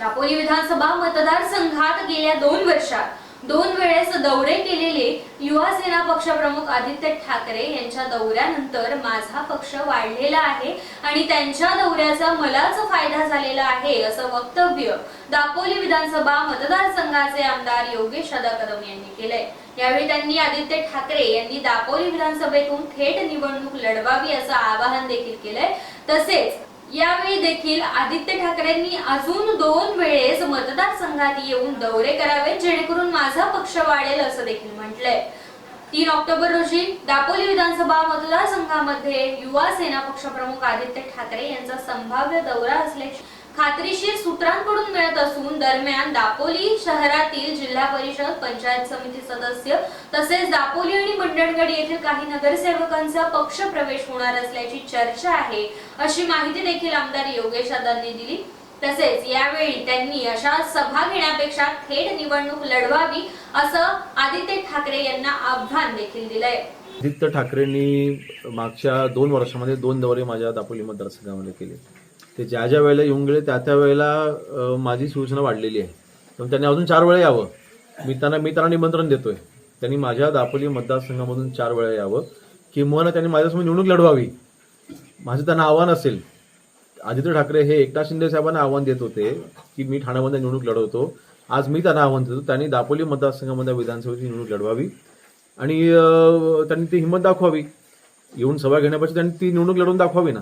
दापोली विधानसभा मतदारसंघात गेल्या दोन वर्षात दोन वेळेस दौरे केलेले युवा सेना पक्षप्रमुख आदित्य ठाकरे यांच्या दौऱ्यानंतर माझा पक्ष वाढलेला आहे आणि त्यांच्या दौऱ्याचा मलाच फायदा झालेला आहे असं वक्तव्य दापोली विधानसभा मतदारसंघाचे आमदार योगेश दादा कदम यांनी केलंय. यावेळी त्यांनी आदित्य ठाकरे यांनी दापोली विधानसभेतून थेट निवडणूक लढवावी असं आवाहन देखील केलंय. तसेच यावेळी देखील आदित्य ठाकरेंनी अजून दोन वेळेस मतदारसंघात येऊन दौरे करावेत जेणेकरून माझा पक्ष वाढेल असं देखील म्हटलंय. तीन ऑक्टोबर रोजी दापोली विधानसभा मतदारसंघामध्ये युवा सेना पक्षप्रमुख आदित्य ठाकरे यांचा संभाव्य दौरा असल्याची खात्रीशीर सूत्रांकडून मिळत असून दरम्यान दापोली शहरातील जिल्हा परिषद पंचायत समिती सदस्य तसेच दापोली आणि मंडणगड येथील काही नगरसेवकांचा पक्ष प्रवेश होणार असल्याची चर्चा आहे अशी माहिती देखील आमदार योगेश आदांनी दिली. तसेच यावेळी त्यांनी अशा सभा घेण्यापेक्षा थेट निवडणूक लढवावी असं आदित्य ठाकरे यांना आव्हान देखील दिलंय. आदित्य ठाकरेंनी मागच्या दोन वर्षामध्ये दोन दौरे माझ्या दापोली मतदारसंघामध्ये केले. ते ज्या ज्या वेळेला येऊन गेले त्या त्या वेळेला माझी सूचना वाढलेली आहे. तर त्यांनी अजून चार वेळा यावं. मी त्यांना मी त्यांना निमंत्रण देतोय. त्यांनी माझ्या दापोली मतदारसंघामधून चार वेळा यावं किंवा त्यांनी माझ्यासमोर निवडणूक लढवावी. माझं त्यांना आव्हान असेल. आदित्य ठाकरे हे एकनाथ शिंदे साहेबांना आव्हान देत होते की मी ठाण्यामध्ये निवडणूक लढवतो. आज मी त्यांना आव्हान देतो. त्यांनी दापोली मतदारसंघामध्ये विधानसभेची निवडणूक लढवावी. आणि त्यांनी ती हिंमत दाखवावी. येऊन सभा घेण्यापेक्षा त्यांनी ती निवडणूक लढवून दाखवावी ना.